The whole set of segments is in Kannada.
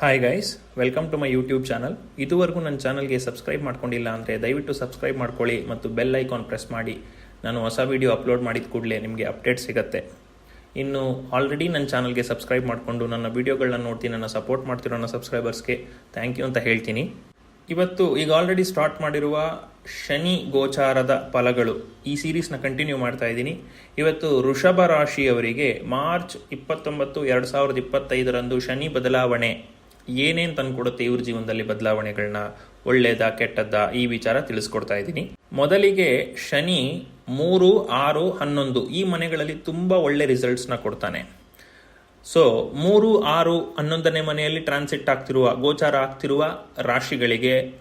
Hi guys welcome to my YouTube channel ಇದುವರೆಗೂ ನನ್ನ ಚಾನಲ್ಗೆ ಸಬ್ಸ್ಕ್ರೈಬ್ ಮಾಡ್ಕೊಂಡಿಲ್ಲ ಅಂದರೆ ದಯವಿಟ್ಟು ಸಬ್ಸ್ಕ್ರೈಬ್ ಮಾಡ್ಕೊಳ್ಳಿ ಮತ್ತು ಬೆಲ್ ಐಕಾನ್ ಪ್ರೆಸ್ ಮಾಡಿ. ನಾನು ಹೊಸ ವಿಡಿಯೋ ಅಪ್ಲೋಡ್ ಮಾಡಿದ ಕೂಡಲೇ ನಿಮಗೆ ಅಪ್ಡೇಟ್ ಸಿಗುತ್ತೆ. ಇನ್ನು ಆಲ್ರೆಡಿ ನನ್ನ ಚಾನಲ್ಗೆ ಸಬ್ಸ್ಕ್ರೈಬ್ ಮಾಡಿಕೊಂಡು ನನ್ನ ವೀಡಿಯೋಗಳನ್ನ ನೋಡ್ತೀನಿ, ನನ್ನ ಸಪೋರ್ಟ್ ಮಾಡ್ತಿರೋ ನನ್ನ ಸಬ್ಸ್ಕ್ರೈಬರ್ಸ್ಗೆ ಥ್ಯಾಂಕ್ ಯು ಅಂತ ಹೇಳ್ತೀನಿ. ಇವತ್ತು ಈಗ ಆಲ್ರೆಡಿ ಸ್ಟಾರ್ಟ್ ಮಾಡಿರುವ ಶನಿ ಗೋಚಾರದ ಫಲಗಳು ಈ ಸೀರೀಸ್ನ ಕಂಟಿನ್ಯೂ ಮಾಡ್ತಾ ಇದ್ದೀನಿ. ಇವತ್ತು ವೃಷಭ ರಾಶಿಯವರಿಗೆ ಮಾರ್ಚ್ ಇಪ್ಪತ್ತೊಂಬತ್ತು, ಎರಡು ಸಾವಿರದ ಇಪ್ಪತ್ತೈದರಂದು ಶನಿ ಬದಲಾವಣೆ. ಏನೇನು ತಂದುಕೊಡುತ್ತೆ ಇವ್ರ ಜೀವನದಲ್ಲಿ ಬದಲಾವಣೆಗಳನ್ನ ಒಳ್ಳೇದ, ಕೆಟ್ಟದ್ದ, ಈ ವಿಚಾರ ತಿಳಿಸ್ಕೊಡ್ತಾ ಇದ್ದೀನಿ. ಮೊದಲಿಗೆ ಶನಿ ಮೂರು, ಆರು, ಹನ್ನೊಂದು ಈ ಮನೆಗಳಲ್ಲಿ ತುಂಬಾ ಒಳ್ಳೆ ರಿಸಲ್ಟ್ಸ್ನ ಕೊಡ್ತಾನೆ. ಸೊ ಮೂರು, ಆರು, ಹನ್ನೊಂದನೇ ಮನೆಯಲ್ಲಿ ಟ್ರಾನ್ಸಿಟ್ ಆಗ್ತಿರುವ, ಗೋಚಾರ ಆಗ್ತಿರುವ ರಾಶಿಗಳಿಗೆ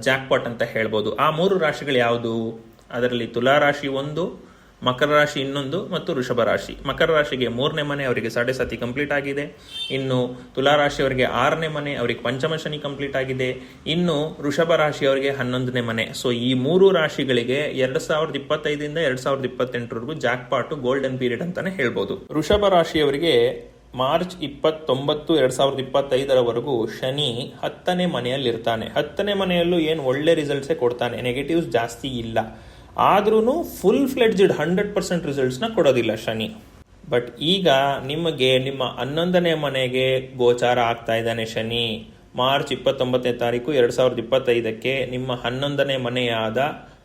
ಜಾಕ್ಪಾಟ್ ಅಂತ ಹೇಳ್ಬೋದು. ಆ ಮೂರು ರಾಶಿಗಳು ಯಾವುದು? ಅದರಲ್ಲಿ ತುಲಾ ರಾಶಿ ಒಂದು ಮಕರ ರಾಶಿ ಇನ್ನೊಂದು ಮತ್ತು ವೃಷಭ ರಾಶಿ. ಮಕರ ರಾಶಿಗೆ ಮೂರನೇ ಮನೆ ಅವರಿಗೆ ಸಾಡೆ ಸತಿ ಕಂಪ್ಲೀಟ್ ಆಗಿದೆ. ಇನ್ನು ತುಲಾ ರಾಶಿಯವರಿಗೆ ಆರನೇ ಮನೆ ಅವರಿಗೆ ಪಂಚಮ ಶನಿ ಕಂಪ್ಲೀಟ್ ಆಗಿದೆ. ಇನ್ನು ವೃಷಭ ರಾಶಿಯವರಿಗೆ ಹನ್ನೊಂದನೇ ಮನೆ. ಸೊ ಈ ಮೂರು ರಾಶಿಗಳಿಗೆ ಎರಡ್ ಸಾವಿರದ ಇಪ್ಪತ್ತೈದರಿಂದ ಎರಡ್ ಸಾವಿರದ ಇಪ್ಪತ್ತೆಂಟರವರೆಗೂ ಜಾಕ್ಪಾಟ್ ಗೋಲ್ಡನ್ ಪೀರಿಯಡ್ ಅಂತಾನೆ ಹೇಳ್ಬೋದು. ವೃಷಭ ರಾಶಿಯವರಿಗೆ ಮಾರ್ಚ್ ಇಪ್ಪತ್ತೊಂಬತ್ತು ಎರಡ್ ಸಾವಿರದ ಇಪ್ಪತ್ತೈದರವರೆಗೂ ಶನಿ ಹತ್ತನೇ ಮನೆಯಲ್ಲಿರ್ತಾನೆ. ಹತ್ತನೇ ಮನೆಯಲ್ಲೂ ಏನು ಒಳ್ಳೆ ರಿಸಲ್ಟ್ಸೇ ಕೊಡ್ತಾನೆ. ನೆಗೆಟಿವ್ಸ್ ಜಾಸ್ತಿ ಇಲ್ಲ. ಆದ್ರೂ ಫುಲ್ ಫ್ಲೆಡ್ಜ್ಡ್ ಹಂಡ್ರೆಡ್ ಪರ್ಸೆಂಟ್ ರಿಸಲ್ಟ್ಸ್ನ ಕೊಡೋದಿಲ್ಲ ಶನಿ. ಬಟ್ ಈಗ ನಿಮಗೆ ನಿಮ್ಮ ಹನ್ನೊಂದನೇ ಮನೆಗೆ ಗೋಚಾರ ಆಗ್ತಾ ಇದ್ದಾನೆ ಶನಿ. ಮಾರ್ಚ್ ಇಪ್ಪತ್ತೊಂಬತ್ತನೇ ತಾರೀಕು ಎರಡ್ ಸಾವಿರದ ಇಪ್ಪತ್ತೈದಕ್ಕೆ ನಿಮ್ಮ ಹನ್ನೊಂದನೇ ಮನೆಯಾದ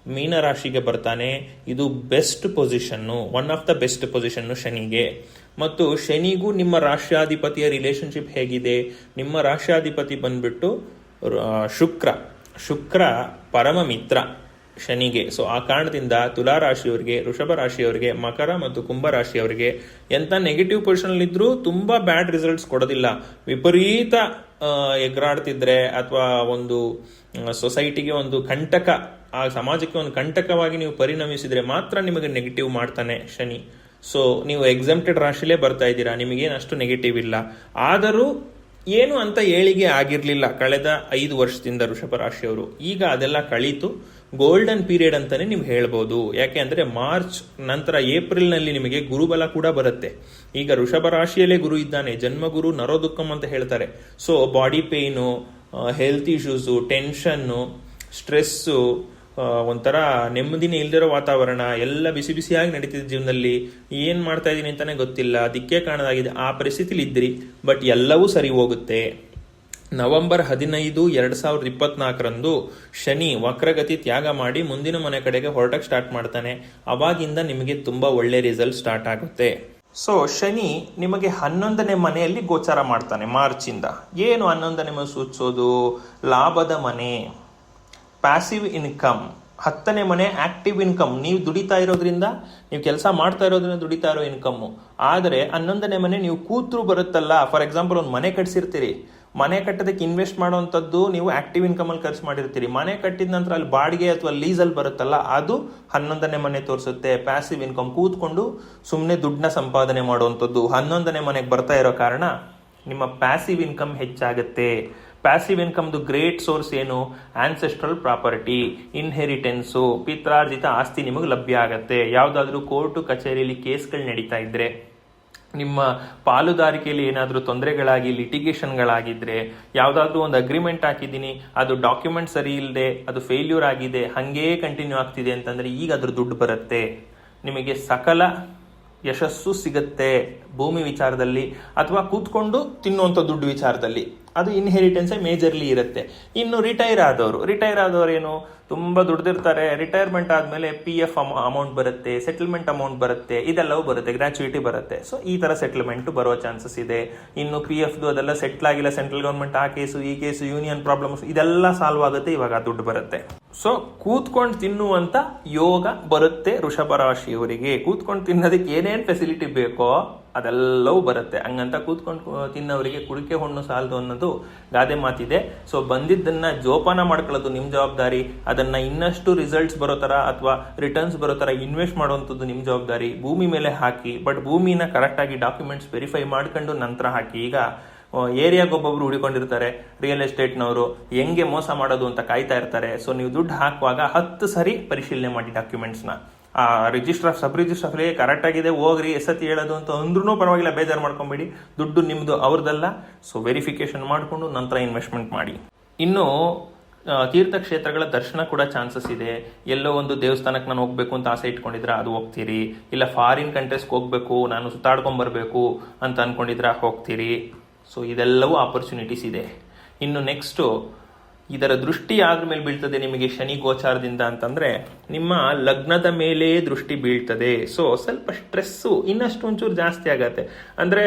ಮೀನರಾಶಿಗೆ ಬರ್ತಾನೆ. ಇದು best position one of the best position ಶನಿಗೆ. ಮತ್ತು ಶನಿಗೂ ನಿಮ್ಮ ರಾಷ್ಟ್ರಾಧಿಪತಿಯ ರಿಲೇಶನ್ಶಿಪ್ ಹೇಗಿದೆ? ನಿಮ್ಮ ರಾಷ್ಟ್ರಾಧಿಪತಿ ಬಂದ್ಬಿಟ್ಟು ಶುಕ್ರ. ಶುಕ್ರ ಪರಮ ಮಿತ್ರ. ಶನಿಗೆ. ಸೊ ಆ ಕಾರಣದಿಂದ ತುಲಾ ರಾಶಿಯವರಿಗೆ ವೃಷಭ ರಾಶಿಯವರಿಗೆ ಮಕರ ಮತ್ತು ಕುಂಭ ರಾಶಿಯವರಿಗೆ ಎಂತ ನೆಗೆಟಿವ್ ಪೊಸಿಷನ್ ತುಂಬ ಬ್ಯಾಡ್ ರಿಸಲ್ಟ್ಸ್ ಕೊಡೋದಿಲ್ಲ. ವಿಪರೀತ ಎಗ್ರಾಡ್ತಿದ್ರೆ ಅಥವಾ ಒಂದು ಸೊಸೈಟಿಗೆ ಒಂದು ಕಂಟಕ, ಆ ಸಮಾಜಕ್ಕೆ ಒಂದು ಕಂಟಕವಾಗಿ ನೀವು ಪರಿಣಮಿಸಿದ್ರೆ ಮಾತ್ರ ನಿಮಗೆ ನೆಗೆಟಿವ್ ಮಾಡ್ತಾನೆ ಶನಿ. ಸೊ ನೀವು ಎಕ್ಸಮ್ಟೆಡ್ ರಾಶಿಲೇ ಬರ್ತಾ ಇದ್ದೀರಾ, ನಿಮಗೇನು ಅಷ್ಟು ನೆಗೆಟಿವ್ ಇಲ್ಲ. ಆದರೂ ಏನು ಅಂತ ಏಳಿಗೆ ಆಗಿರಲಿಲ್ಲ. ಕಳೆದ ಐದು ವರ್ಷದಿಂದ ವೃಷಭ ರಾಶಿಯವರು ಈಗ ಅದೆಲ್ಲ ಕಳೀತು. ಗೋಲ್ಡನ್ ಪೀರಿಯಡ್ ಅಂತಾನೆ ನೀವು ಹೇಳ್ಬೋದು. ಯಾಕೆ ಅಂದರೆ ಮಾರ್ಚ್ ನಂತರ ಏಪ್ರಿಲ್ನಲ್ಲಿ ನಿಮಗೆ ಗುರುಬಲ ಕೂಡ ಬರುತ್ತೆ. ಈಗ ಋಷಭ ರಾಶಿಯಲ್ಲೇ ಗುರು ಇದ್ದಾನೆ, ಜನ್ಮಗುರು ನರೋದುಕ್ಕಂ ಅಂತ ಹೇಳ್ತಾರೆ. So body pain health issues tension stress ಒಂಥರ ನೆಮ್ಮದಿನೇ ಇಲ್ದಿರೋ ವಾತಾವರಣ, ಎಲ್ಲ ಬಿಸಿ ಬಿಸಿಯಾಗಿ ನಡೀತಿದ್ದ ಜೀವನದಲ್ಲಿ. ಏನು ಮಾಡ್ತಾ ಇದ್ದೀನಿ ಅಂತಾನೆ ಗೊತ್ತಿಲ್ಲ. ದಿಕ್ಕೇ ಕಾಣದಾಗಿದೆ. ಆ ಪರಿಸ್ಥಿತಿಲಿ ಇದ್ರಿ ಬಟ್ ಎಲ್ಲವೂ ಸರಿ ಹೋಗುತ್ತೆ. ನವೆಂಬರ್ ಹದಿನೈದು ಎರಡು ಸಾವಿರದ ಇಪ್ಪತ್ನಾಲ್ಕರಂದು ಶನಿ ವಕ್ರಗತಿ ತ್ಯಾಗ ಮಾಡಿ ಮುಂದಿನ ಮನೆ ಕಡೆಗೆ ಹೊರಟಕ್ಕೆ ಸ್ಟಾರ್ಟ್ ಮಾಡ್ತಾನೆ. ಅವಾಗಿಂದ ನಿಮಗೆ ತುಂಬಾ ಒಳ್ಳೆ ರಿಸಲ್ಟ್ ಸ್ಟಾರ್ಟ್ ಆಗುತ್ತೆ. ಸೊ ಶನಿ ನಿಮಗೆ ಹನ್ನೊಂದನೇ ಮನೆಯಲ್ಲಿ ಗೋಚಾರ ಮಾಡ್ತಾನೆ ಮಾರ್ಚ್ ಇಂದ ಏನು ಹನ್ನೊಂದನೇ ಮನೆ ಸೂಚಿಸೋದು? ಲಾಭದ ಮನೆ ಪ್ಯಾಸಿವ್ ಇನ್ಕಮ್ ಹತ್ತನೇ ಮನೆ ಆಕ್ಟಿವ್ ಇನ್ಕಮ್ ನೀವು ದುಡಿತಾ ಇರೋದ್ರಿಂದ, ನೀವು ಕೆಲಸ ಮಾಡ್ತಾ ಇರೋದ್ರಿಂದ ದುಡಿತಾ ಇರೋ ಇನ್ಕಮ್ ಆದರೆ ಹನ್ನೊಂದನೇ ಮನೆ ನೀವು ಕೂತರು ಬರುತ್ತಲ್ಲ. ಫಾರ್ ಎಕ್ಸಾಂಪಲ್ ಒಂದು ಮನೆ ಕಟ್ಸಿರ್ತೀರಿ. ಮನೆ ಕಟ್ಟೋದಕ್ಕೆ ಇನ್ವೆಸ್ಟ್ ಮಾಡುವಂಥದ್ದು ನೀವು ಆಕ್ಟಿವ್ ಇನ್ಕಮ್ ಅಲ್ಲಿ ಖರ್ಚು ಮಾಡಿರ್ತೀರಿ. ಮನೆ ಕಟ್ಟಿದ ನಂತರ ಅಲ್ಲಿ ಬಾಡಿಗೆ ಅಥವಾ ಲೀಸಲ್ಲಿ ಬರುತ್ತಲ್ಲ, ಅದು ಹನ್ನೊಂದನೇ ಮನೆ ತೋರಿಸುತ್ತೆ. ಪ್ಯಾಸಿವ್ ಇನ್ಕಮ್ ಕೂತ್ಕೊಂಡು ಸುಮ್ಮನೆ ದುಡ್ಡನ್ನ ಸಂಪಾದನೆ ಮಾಡುವಂಥದ್ದು. ಹನ್ನೊಂದನೇ ಮನೆಗೆ ಬರ್ತಾ ಇರೋ ಕಾರಣ ನಿಮ್ಮ ಪ್ಯಾಸಿವ್ ಇನ್ಕಮ್ ಹೆಚ್ಚಾಗುತ್ತೆ. ಪ್ಯಾಸಿವ್ ಇನ್ಕಮ್ದು ಗ್ರೇಟ್ ಸೋರ್ಸ್ ಏನು? ಆನ್ಸೆಸ್ಟ್ರಲ್ ಪ್ರಾಪರ್ಟಿ ಇನ್ಹೆರಿಟೆನ್ಸು ಪಿತ್ರಾರ್ಜಿತ ಆಸ್ತಿ ನಿಮಗೆ ಲಭ್ಯ ಆಗುತ್ತೆ. ಯಾವುದಾದ್ರೂ ಕೋರ್ಟು ಕಚೇರಿಯಲ್ಲಿ ಕೇಸ್ಗಳು ನಡೀತಾ ಇದ್ರೆ. ನಿಮ್ಮ ಪಾಲುದಾರಿಕೆಯಲ್ಲಿ ಏನಾದರೂ ತೊಂದರೆಗಳಾಗಿ ಲಿಟಿಗೇಷನ್ಗಳಾಗಿದ್ದರೆ ಯಾವುದಾದ್ರೂ ಒಂದು ಅಗ್ರಿಮೆಂಟ್ ಹಾಕಿದ್ದೀನಿ, ಅದು ಡಾಕ್ಯುಮೆಂಟ್ ಸರಿ ಇಲ್ಲದೆ ಅದು ಫೇಲ್ಯೂರ್ ಆಗಿದೆ, ಹಾಗೇ ಕಂಟಿನ್ಯೂ ಆಗ್ತಿದೆ ಅಂತಂದರೆ ಈಗ ಅದ್ರ ದುಡ್ಡು ಬರುತ್ತೆ. ನಿಮಗೆ ಸಕಲ ಯಶಸ್ಸು ಸಿಗುತ್ತೆ ಭೂಮಿ ವಿಚಾರದಲ್ಲಿ, ಅಥವಾ ಕೂತ್ಕೊಂಡು ತಿನ್ನುವಂಥ ದುಡ್ಡು ವಿಚಾರದಲ್ಲಿ. ಅದು ಇನ್ಹೆರಿಟೆನ್ಸ್ ಮೇಜರ್ಲಿ ಇರುತ್ತೆ. ಇನ್ನು ರಿಟೈರ್ ಆದವರು ರಿಟೈರ್ ಆದವರು ಏನು? ತುಂಬಾ ದುಡ್ದಿರ್ತಾರೆ. ರಿಟೈರ್ಮೆಂಟ್ ಆದ್ಮೇಲೆ ಪಿ ಎಫ್ ಅಮೌಂಟ್ ಬರುತ್ತೆ ಸೆಟಲ್ಮೆಂಟ್ ಅಮೌಂಟ್ ಬರುತ್ತೆ, ಇದೆಲ್ಲವೂ ಬರುತ್ತೆ ಗ್ರಾಚ್ಯುಯಿಟಿ ಬರುತ್ತೆ. ಸೊ ಈ ತರ ಸೆಟಲ್ಮೆಂಟ್ ಬರೋ ಚಾನ್ಸಸ್ ಇದೆ. ಇನ್ನು ಪಿ ಎಫ್ದು ಅದೆಲ್ಲ ಸೆಟ್ಲ್ ಆಗಿಲ್ಲ ಸೆಂಟ್ರಲ್ ಗೌರ್ಮೆಂಟ್ ಆ ಕೇಸು ಈ ಕೇಸು ಯೂನಿಯನ್ ಪ್ರಾಬ್ಲಮ್ಸ್ ಇದೆಲ್ಲ ಸಾಲ್ವ್ ಆಗುತ್ತೆ, ಇವಾಗ ದುಡ್ಡು ಬರುತ್ತೆ. ಸೊ ಕೂತ್ಕೊಂಡು ತಿನ್ನುವಂತ ಯೋಗ ಬರುತ್ತೆ ವೃಷಭ ರಾಶಿಯವರಿಗೆ. ಕೂತ್ಕೊಂಡು ತಿನ್ನೋದಕ್ಕೆ ಏನೇನ್ ಫೆಸಿಲಿಟಿ ಬೇಕೋ ಅದೆಲ್ಲವೂ ಬರುತ್ತೆ. ಹಂಗಂತ ಕೂತ್ಕೊಂಡು ತಿನ್ನವರಿಗೆ ಕುಡಿಕೆ ಹಣ್ಣು ಸಾಲದು ಅನ್ನೋದು ಗಾದೆ ಮಾತಿದೆ. ಸೊ ಬಂದಿದ್ದನ್ನ ಜೋಪಾನ ಮಾಡ್ಕೊಳ್ಳೋದು ನಿಮ್ಮ ಜವಾಬ್ದಾರಿ. ಅದನ್ನ ಇನ್ನಷ್ಟು ರಿಸಲ್ಟ್ಸ್ ಬರೋ ತರ ಅಥವಾ ರಿಟರ್ನ್ಸ್ ಬರೋ ತರ ಇನ್ವೆಸ್ಟ್ ಮಾಡುವಂಥದ್ದು ನಿಮ್ಮ ಜವಾಬ್ದಾರಿ. ಭೂಮಿ ಮೇಲೆ ಹಾಕಿ ಬಟ್ ಭೂಮಿನ ಕರೆಕ್ಟ್ ಆಗಿ ಡಾಕ್ಯುಮೆಂಟ್ಸ್ ವೆರಿಫೈ ಮಾಡ್ಕೊಂಡು ನಂತರ ಹಾಕಿ. ಈಗ ಏರಿಯಾಗೆ ಒಬ್ಬೊಬ್ರು ಹುಡಿಕೊಂಡಿರ್ತಾರೆ. ರಿಯಲ್ ಎಸ್ಟೇಟ್ನವರು ಹೆಂಗೆ ಮೋಸ ಮಾಡೋದು ಅಂತ ಕಾಯ್ತಾ ಇರ್ತಾರೆ. ಸೊ ನೀವು ದುಡ್ಡು ಹಾಕುವಾಗ ಹತ್ತು ಸರಿ ಪರಿಶೀಲನೆ ಮಾಡಿ ಡಾಕ್ಯುಮೆಂಟ್ಸ್ನ ಆ register of sub register of correct ಆಗಿದೆ, ಹೋಗ್ರಿ, ಎಸತಿ ಹೇಳೋದು ಅಂತ ಅಂದ್ರೂ ಪರವಾಗಿಲ್ಲ, ಬೇಜಾರು ಮಾಡ್ಕೊಂಬೇಡಿ. ದುಡ್ಡು ನಿಮ್ಮದು ಅವ್ರದ್ದಲ್ಲ ಸೊ ವೆರಿಫಿಕೇಶನ್ ಮಾಡಿಕೊಂಡು ನಂತರ ಇನ್ವೆಸ್ಟ್ಮೆಂಟ್ ಮಾಡಿ. ಇನ್ನು ತೀರ್ಥಕ್ಷೇತ್ರಗಳ ದರ್ಶನ ಕೂಡ ಚಾನ್ಸಸ್ ಇದೆ. ಎಲ್ಲೋ ಒಂದು ದೇವಸ್ಥಾನಕ್ಕೆ ನಾನು ಹೋಗ್ಬೇಕು ಅಂತ ಆಸೆ ಇಟ್ಕೊಂಡಿದ್ರೆ, ಅದು ಹೋಗ್ತೀರಿ. ಇಲ್ಲ ಫಾರಿನ್ ಕಂಟ್ರೀಸ್ಗೆ ಹೋಗ್ಬೇಕು, ನಾನು ಸುತ್ತಾಡ್ಕೊಂಬರ್ಬೇಕು ಅಂತ ಅನ್ಕೊಂಡಿದ್ರೆ, ಹೋಗ್ತೀರಿ. ಸೊ ಇದೆಲ್ಲವೂ ಆಪರ್ಚುನಿಟೀಸ್ ಇದೆ. ಇನ್ನು ನೆಕ್ಸ್ಟು ಇದರ ದೃಷ್ಟಿ ಯಾರ ಮೇಲೆ ಬೀಳ್ತದೆ ನಿಮಗೆ ಶನಿ ಗೋಚಾರದಿಂದ ಅಂತಂದ್ರೆ ನಿಮ್ಮ ಲಗ್ನದ ಮೇಲೆ ದೃಷ್ಟಿ ಬೀಳ್ತದೆ. ಸೊ ಸ್ವಲ್ಪ ಸ್ಟ್ರೆಸ್ಸು ಇನ್ನಷ್ಟು ಒಂಚೂರು ಜಾಸ್ತಿ ಆಗತ್ತೆ. ಅಂದ್ರೆ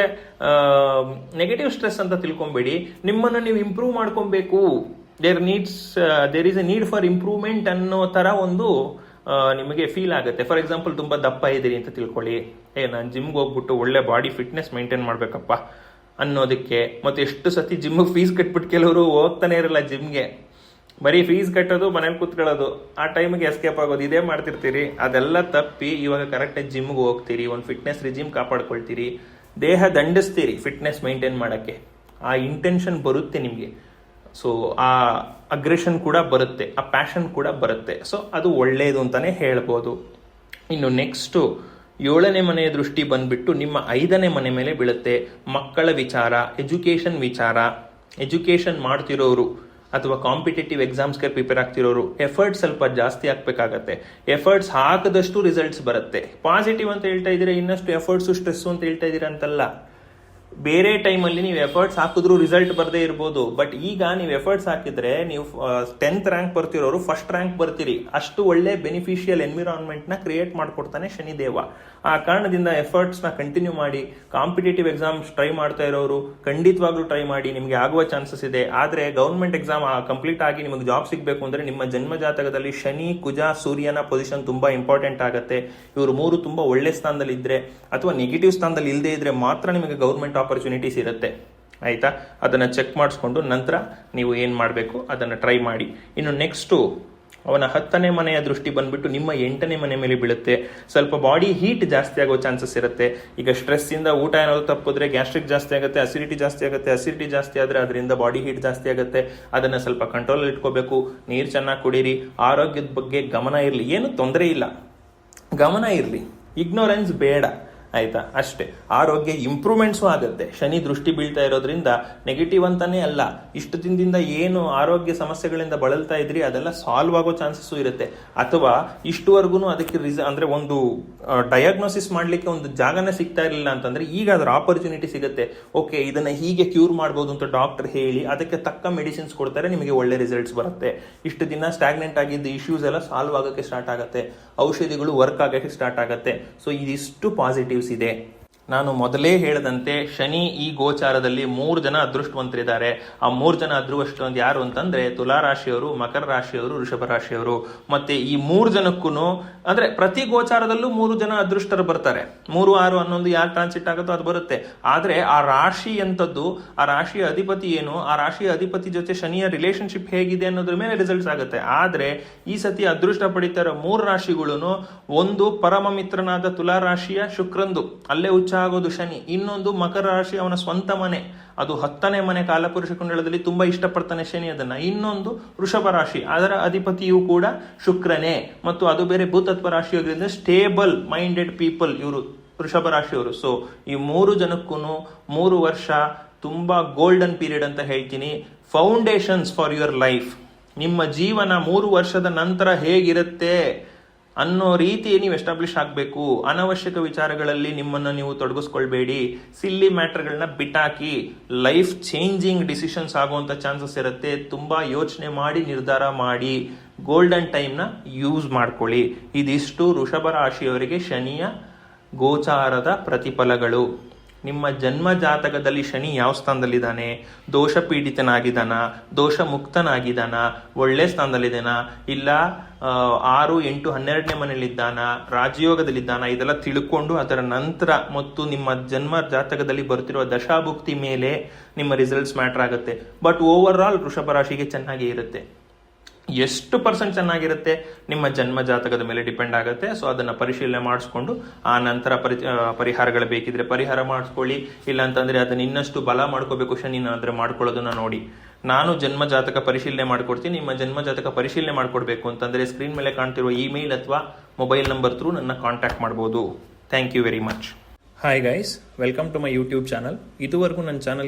ನೆಗೆಟಿವ್ ಸ್ಟ್ರೆಸ್ ಅಂತ ತಿಳ್ಕೊಂಬೇಡಿ. ನಿಮ್ಮನ್ನು ನೀವು ಇಂಪ್ರೂವ್ ಮಾಡ್ಕೊಬೇಕು. There needs there is a need for improvement ಅನ್ನೋ ತರ ಒಂದು ನಿಮಗೆ ಫೀಲ್ ಆಗುತ್ತೆ. ಫಾರ್ ಎಕ್ಸಾಂಪಲ್ ತುಂಬಾ ದಪ್ಪ ಇದ್ದೀರಿ ಅಂತ ತಿಳ್ಕೊಳ್ಳಿ. ಏ, ನಾನು ಜಿಮ್ಗೆ ಹೋಗ್ಬಿಟ್ಟು ಒಳ್ಳೆ ಬಾಡಿ ಫಿಟ್ನೆಸ್ ಮೇಂಟೈನ್ ಮಾಡ್ಬೇಕಪ್ಪ. ಅನ್ನೋದಕ್ಕೆ. ಮತ್ತೆ ಎಷ್ಟು ಸತಿ ಜಿಮ್ಗೆ ಫೀಸ್ ಕಟ್ಬಿಟ್ಟು ಕೆಲವರು ಹೋಗ್ತಾನೆ ಇರಲ್ಲ ಜಿಮ್ಗೆ ಬರೀ ಫೀಸ್ ಕಟ್ಟೋದು, ಮನೇಲಿ ಕೂತ್ಕೊಳ್ಳೋದು. ಆ ಟೈಮಿಗೆ ಎಸ್ಕೇಪ್ ಆಗೋದು. ಇದೇ ಮಾಡ್ತಿರ್ತೀರಿ. ಅದೆಲ್ಲ ತಪ್ಪಿ ಇವಾಗ ಕರೆಕ್ಟಾಗಿ ಜಿಮ್ಗೆ ಹೋಗ್ತೀರಿ. ಒಂದು ಫಿಟ್ನೆಸ್ ರಿಜಿಮ್ ಕಾಪಾಡ್ಕೊಳ್ತೀರಿ. ದೇಹ ದಂಡಿಸ್ತೀರಿ ಫಿಟ್ನೆಸ್ ಮೈಂಟೈನ್ ಮಾಡೋಕ್ಕೆ. ಆ ಇಂಟೆನ್ಷನ್ ಬರುತ್ತೆ ನಿಮಗೆ. ಸೊ ಆ ಅಗ್ರೆಷನ್ ಕೂಡ ಬರುತ್ತೆ. ಆ ಪ್ಯಾಷನ್ ಕೂಡ ಬರುತ್ತೆ. ಸೊ ಅದು ಒಳ್ಳೆಯದು ಅಂತಲೇ ಹೇಳ್ಬೋದು. ಇನ್ನು ನೆಕ್ಸ್ಟು ಏಳನೇ ಮನೆಯ ದೃಷ್ಟಿ ಬಂದ್ಬಿಟ್ಟು ನಿಮ್ಮ ಐದನೇ ಮನೆ ಮೇಲೆ ಬೀಳುತ್ತೆ. ಮಕ್ಕಳ ವಿಚಾರ ಎಜುಕೇಶನ್ ವಿಚಾರ. ಎಜುಕೇಶನ್ ಮಾಡ್ತಿರೋರು ಅಥವಾ ಕಾಂಪಿಟೇಟಿವ್ ಎಕ್ಸಾಮ್ಸ್ಗೆ ಪ್ರಿಪೇರ್ ಆಗ್ತಿರೋರು ಎಫರ್ಟ್ ಸ್ವಲ್ಪ ಜಾಸ್ತಿ ಹಾಕ್ಬೇಕಾಗತ್ತೆ. ಎಫರ್ಟ್ಸ್ ಹಾಕದಷ್ಟು ರಿಸಲ್ಟ್ಸ್ ಬರುತ್ತೆ. ಪಾಸಿಟಿವ್ ಅಂತ ಹೇಳ್ತಾ ಇದ್ರೆ ಇನ್ನಷ್ಟು ಎಫರ್ಟ್ಸು ಸ್ಟ್ರೆಸ್ಸು ಅಂತ ಹೇಳ್ತಾ ಇದ್ದೀರಾ ಅಂತಲ್ಲ. ಬೇರೆ ಟೈಮಲ್ಲಿ ನೀವು ಎಫರ್ಟ್ಸ್ ಹಾಕಿದ್ರು ರಿಸಲ್ಟ್ ಬರದೇ ಇರ್ಬೋದು. ಬಟ್ ಈಗ ನೀವು ಎಫರ್ಟ್ಸ್ ಹಾಕಿದ್ರೆ ನೀವು ಟೆಂತ್ ರ್ಯಾಂಕ್ ಬರ್ತಿರೋರು ಫಸ್ಟ್ ರ್ಯಾಂಕ್ ಬರ್ತೀರಿ. ಅಷ್ಟು ಒಳ್ಳೆ ಬೆನಿಫಿಷಿಯಲ್ ಎನ್ವಿರಾನ್ಮೆಂಟ್ನ ಕ್ರಿಯೇಟ್ ಮಾಡಿಕೊಡ್ತಾನೆ ಶನಿದೇವ. ಆ ಕಾರಣದಿಂದ ಎಫರ್ಟ್ಸ್ನ ಕಂಟಿನ್ಯೂ ಮಾಡಿ ಕಾಂಪಿಟೇಟಿವ್ ಎಕ್ಸಾಮ್ಸ್ ಟ್ರೈ ಮಾಡ್ತಾ ಇರೋರು, ಖಂಡಿತವಾಗ್ಲೂ ಟ್ರೈ ಮಾಡಿ, ನಿಮಗೆ ಆಗುವ ಚಾನ್ಸಸ್ ಇದೆ. ಆದ್ರೆ ಗೌರ್ಮೆಂಟ್ ಎಕ್ಸಾಮ್ ಕಂಪ್ಲೀಟ್ ಆಗಿ ನಿಮಗೆ ಜಾಬ್ ಸಿಗಬೇಕು ಅಂದ್ರೆ ನಿಮ್ಮ ಜನ್ಮ ಜಾತಕದಲ್ಲಿ ಶನಿ, ಕುಜ, ಸೂರ್ಯನ ಪೊಸಿಷನ್ ತುಂಬಾ ಇಂಪಾರ್ಟೆಂಟ್ ಆಗುತ್ತೆ. ಇವರು ಮೂರು ತುಂಬಾ ಒಳ್ಳೆ ಸ್ಥಾನದಲ್ಲಿ ಇದ್ರೆ ಅಥವಾ ನೆಗೆಟಿವ್ ಸ್ಥಾನದಲ್ಲಿ ಇಲ್ಲದೇ ಇದ್ರೆ ಮಾತ್ರ ನಿಮಗೆ ಗೌರ್ಮೆಂಟ್ ಆಪರ್ಚುನಿಟೀಸ್ ಇರುತ್ತೆ. ಆಯ್ತಾ? ಅದನ್ನ ಚೆಕ್ ಮಾಡಿಸ್ಕೊಂಡು ನಂತರ ನೀವು ಏನು ಮಾಡಬೇಕು ಅದನ್ನ ಟ್ರೈ ಮಾಡಿ. ಇನ್ನು ನೆಕ್ಸ್ಟು ಅವನ ಹತ್ತನೇ ಮನೆಯ ದೃಷ್ಟಿ ಬಂದ್ಬಿಟ್ಟು ನಿಮ್ಮ ಎಂಟನೇ ಮನೆ ಮೇಲೆ ಬೀಳುತ್ತೆ. ಸ್ವಲ್ಪ ಬಾಡಿ ಹೀಟ್ ಜಾಸ್ತಿ ಆಗೋ ಚಾನ್ಸಸ್ ಇರುತ್ತೆ. ಈಗ ಸ್ಟ್ರೆಸ್ ಇಂದ ಊಟ ಏನಾದ್ರು ತಪ್ಪಿದ್ರೆ ಗ್ಯಾಸ್ಟ್ರಿಕ್ ಜಾಸ್ತಿ ಆಗುತ್ತೆ ಅಸಿಡಿಟಿ ಜಾಸ್ತಿ ಆಗುತ್ತೆ ಅಸಿಡಿಟಿ ಜಾಸ್ತಿ ಆದರೆ ಅದರಿಂದ ಬಾಡಿ ಹೀಟ್ ಜಾಸ್ತಿ ಆಗುತ್ತೆ. ಅದನ್ನ ಸ್ವಲ್ಪ ಕಂಟ್ರೋಲ್ ಇಟ್ಕೋಬೇಕು. ನೀರು ಚೆನ್ನಾಗಿ ಕುಡೀರಿ. ಆರೋಗ್ಯದ ಬಗ್ಗೆ ಗಮನ ಇರಲಿ. ಏನು ತೊಂದರೆ ಇಲ್ಲ. ಗಮನ ಇರಲಿ. ಇಗ್ನೋರೆನ್ಸ್ ಬೇಡ. ಆಯ್ತಾ? ಅಷ್ಟೇ. ಆರೋಗ್ಯ ಇಂಪ್ರೂವ್ಮೆಂಟ್ಸು ಆಗುತ್ತೆ. ಶನಿ ದೃಷ್ಟಿ ಬೀಳ್ತಾ ಇರೋದ್ರಿಂದ ನೆಗೆಟಿವ್ ಅಂತಾನೆ ಅಲ್ಲ. ಇಷ್ಟು ದಿನದಿಂದ ಏನು ಆರೋಗ್ಯ ಸಮಸ್ಯೆಗಳಿಂದ ಬಳಲ್ತಾ ಇದ್ರಿ, ಅದೆಲ್ಲ ಸಾಲ್ವ್ ಆಗೋ ಚಾನ್ಸಸ್ ಇರುತ್ತೆ. ಅಥವಾ ಇಷ್ಟುವರೆಗೂ ಅದಕ್ಕೆ ರಿಸ ಅಂದ್ರೆ ಒಂದು ಡಯಾಗ್ನೋಸಿಸ್ ಮಾಡ್ಲಿಕ್ಕೆ ಒಂದು ಜಾಗನೇ ಸಿಗ್ತಾ ಇರಲಿಲ್ಲ ಅಂತಂದ್ರೆ ಈಗ ಅದರ ಆಪರ್ಚುನಿಟಿ ಸಿಗುತ್ತೆ. ಓಕೆ, ಇದನ್ನ ಹೀಗೆ ಕ್ಯೂರ್ ಮಾಡ್ಬೋದು ಅಂತ ಡಾಕ್ಟರ್ ಹೇಳಿ, ಅದಕ್ಕೆ ತಕ್ಕ ಮೆಡಿಸಿನ್ಸ್ ಕೊಡ್ತಾರೆ, ನಿಮಗೆ ಒಳ್ಳೆ ರಿಸಲ್ಟ್ಸ್ ಬರುತ್ತೆ. ಇಷ್ಟು ದಿನ ಸ್ಟಾಗ್ನೆಂಟ್ ಆಗಿದ್ದ ಇಶ್ಯೂಸ್ ಎಲ್ಲ ಸಾಲ್ವ್ ಆಗೋಕ್ಕೆ ಸ್ಟಾರ್ಟ್ ಆಗುತ್ತೆ. ಔಷಧಿಗಳು ವರ್ಕ್ ಆಗೋಕ್ಕೆ ಸ್ಟಾರ್ಟ್ ಆಗುತ್ತೆ. ಸೊ ಇದಿಷ್ಟು ಪಾಸಿಟಿವ್ಸ್ ಇದೆ. ನಾನು ಮೊದಲೇ ಹೇಳದಂತೆ ಶನಿ ಈ ಗೋಚಾರದಲ್ಲಿ ಮೂರು ಜನ ಅದೃಷ್ಟವಂತರಿದ್ದಾರೆ. ಆ ಮೂರು ಜನ ಅದೃಷ್ಟವಂತ ಯಾರು ಅಂತಂದ್ರೆ ತುಲಾ ರಾಶಿಯವರು, ಮಕರ ರಾಶಿಯವರು ಋಷಭ ರಾಶಿಯವರು. ಮತ್ತೆ ಈ ಮೂರು ಜನಕ್ಕೂ ಅಂದ್ರೆ ಪ್ರತಿ ಗೋಚಾರದಲ್ಲೂ ಮೂರು ಜನ ಅದೃಷ್ಟರು ಬರ್ತಾರೆ. ಮೂರು, ಆರು ಹನ್ನೊಂದು ಯಾರು ಟ್ರಾನ್ಸಿಟ್ ಆಗುತ್ತೋ ಅದು ಬರುತ್ತೆ. ಆದ್ರೆ ಆ ರಾಶಿ ಎಂಥದ್ದು, ಆ ರಾಶಿಯ ಅಧಿಪತಿ ಏನು, ಆ ರಾಶಿಯ ಅಧಿಪತಿ ಜೊತೆ ಶನಿಯ ರಿಲೇಶನ್ಶಿಪ್ ಹೇಗಿದೆ ಅನ್ನೋದ್ರ ಮೇಲೆ ರಿಸಲ್ಟ್ಸ್ ಆಗುತ್ತೆ. ಆದ್ರೆ ಈ ಸತಿ ಅದೃಷ್ಟ ಪಡಿತಾ ಮೂರು ರಾಶಿಗಳು ಒಂದು ಪರಮ ಮಿತ್ರನಾದ ತುಲಾ ರಾಶಿಯ ಶುಕ್ರಂದು. ಅಲ್ಲೇ ಉಚ್ಚ ಆಗೋದು ಶನಿ. ಇನ್ನೊಂದು ಮಕರ ರಾಶಿ ಅವನ ಸ್ವಂತ ಮನೆ. ಅದು ಹತ್ತನೇ ಮನೆ ಕಾಲಪುರುಷ ಕುಂಡಲದಲ್ಲಿ ತುಂಬಾ ಇಷ್ಟಪಡ್ತಾನೆ ಶನಿ ಅದನ್ನ. ಇನ್ನೊಂದು ವೃಷಭ ರಾಶಿ. ಅದರ ಅಧಿಪತಿಯು ಕೂಡ ಶುಕ್ರನೇ. ಮತ್ತು ಅದು ಬೇರೆ ಭೂತತ್ವ ರಾಶಿಯೋದ್ರಿಂದ ಸ್ಟೇಬಲ್ ಮೈಂಡೆಡ್ ಪೀಪಲ್ ಇವರು, ವೃಷಭ ರಾಶಿಯವರು. ಸೊ ಈ ಮೂರು ಜನಕ್ಕೂ ಮೂರು ವರ್ಷ ತುಂಬಾ ಗೋಲ್ಡನ್ ಪೀರಿಯಡ್ ಅಂತ ಹೇಳ್ತೀನಿ. ಫೌಂಡೇಶನ್ಸ್ ಫಾರ್ ಯುವರ್ ಲೈಫ್ ನಿಮ್ಮ ಜೀವನ ಮೂರು ವರ್ಷದ ನಂತರ ಹೇಗಿರುತ್ತೆ? ಅನ್ನೋ ರೀತಿ ನೀವು ಎಸ್ಟಾಬ್ಲಿಷ್ ಆಗಬೇಕು. ಅನವಶ್ಯಕ ವಿಚಾರಗಳಲ್ಲಿ ನಿಮ್ಮನ್ನು ನೀವು ತೊಡಗಿಸ್ಕೊಳ್ಬೇಡಿ. ಸಿಲ್ಲಿ ಮ್ಯಾಟ್ರ್ಗಳನ್ನ ಬಿಟ್ಟಾಕಿ ಲೈಫ್ ಚೇಂಜಿಂಗ್ ಡಿಸಿಷನ್ಸ್ ಆಗುವಂಥ ಚಾನ್ಸಸ್ ಇರುತ್ತೆ. ತುಂಬ ಯೋಚನೆ ಮಾಡಿ, ನಿರ್ಧಾರ ಮಾಡಿ. ಗೋಲ್ಡನ್ ಟೈಮ್ನ ಯೂಸ್ ಮಾಡ್ಕೊಳ್ಳಿ. ಇದಿಷ್ಟು ವೃಷಭ ರಾಶಿಯವರಿಗೆ ಶನಿಯ ಗೋಚಾರದ ಪ್ರತಿಫಲಗಳು. ನಿಮ್ಮ ಜನ್ಮ ಜಾತಕದಲ್ಲಿ ಶನಿ ಯಾವ ಸ್ಥಾನದಲ್ಲಿದ್ದಾನೆ? ದೋಷ ಪೀಡಿತನಾಗಿದ್ದಾನ ದೋಷ ಮುಕ್ತನಾಗಿದ್ದಾನ ಒಳ್ಳೆ ಸ್ಥಾನದಲ್ಲಿದ್ದಾನ? ಇಲ್ಲ ಆರು, ಎಂಟು, ಹನ್ನೆರಡನೇ ಮನೆಯಲ್ಲಿದ್ದಾನ? ರಾಜಯೋಗದಲ್ಲಿದ್ದಾನ? ಇದೆಲ್ಲ ತಿಳ್ಕೊಂಡು ಅದರ ನಂತರ ಮತ್ತು ನಿಮ್ಮ ಜನ್ಮ ಜಾತಕದಲ್ಲಿ ಬರುತ್ತಿರುವ ದಶಾಭುಕ್ತಿ ಮೇಲೆ ನಿಮ್ಮ ರಿಸಲ್ಟ್ಸ್ ಮ್ಯಾಟರ್ ಆಗುತ್ತೆ. ಬಟ್ ಓವರ್ ಆಲ್ ವೃಷಭ ರಾಶಿಗೆ ಚೆನ್ನಾಗಿ ಇರುತ್ತೆ. ಎಷ್ಟು ಪರ್ಸೆಂಟ್ ಚೆನ್ನಾಗಿರುತ್ತೆ, ನಿಮ್ಮ ಜನ್ಮ ಜಾತಕದ ಮೇಲೆ ಡಿಪೆಂಡ್ ಆಗುತ್ತೆ. ಸೊ ಅದನ್ನ ಪರಿಶೀಲನೆ ಮಾಡಿಸ್ಕೊಂಡು, ಆ ನಂತರ ಪರಿ ಪರಿಹಾರಗಳು ಬೇಕಿದ್ರೆ ಪರಿಹಾರ ಮಾಡಿಸ್ಕೊಳ್ಳಿ. ಇಲ್ಲ ಅಂತಂದ್ರೆ ಅದನ್ನ ಇನ್ನಷ್ಟು ಬಲ ಮಾಡ್ಕೋಬೇಕು ಶನಿ ಅಂದ್ರೆ ಮಾಡ್ಕೊಳ್ಳೋದನ್ನ ನೋಡಿ. ನಾನು ಜನ್ಮ ಜಾತಕ ಪರಿಶೀಲನೆ ಮಾಡ್ಕೊಡ್ತೀನಿ, ನಿಮ್ಮ ಜನ್ಮ ಜಾತಕ ಪರಿಶೀಲನೆ ಮಾಡ್ಕೊಡ್ಬೇಕು ಅಂತಂದ್ರೆ ಸ್ಕ್ರೀನ್ ಮೇಲೆ ಕಾಣ್ತಿರುವ ಇಮೇಲ್ ಅಥವಾ ಮೊಬೈಲ್ ನಂಬರ್ ಥ್ರೂ ನನ್ನ ಕಾಂಟ್ಯಾಕ್ಟ್ ಮಾಡ್ಬೋದು. Thank you very much hi guys welcome to my YouTube channel ಇದುವರೆಗೂ ನನ್ನ ಚಾನಲ್ಗೆ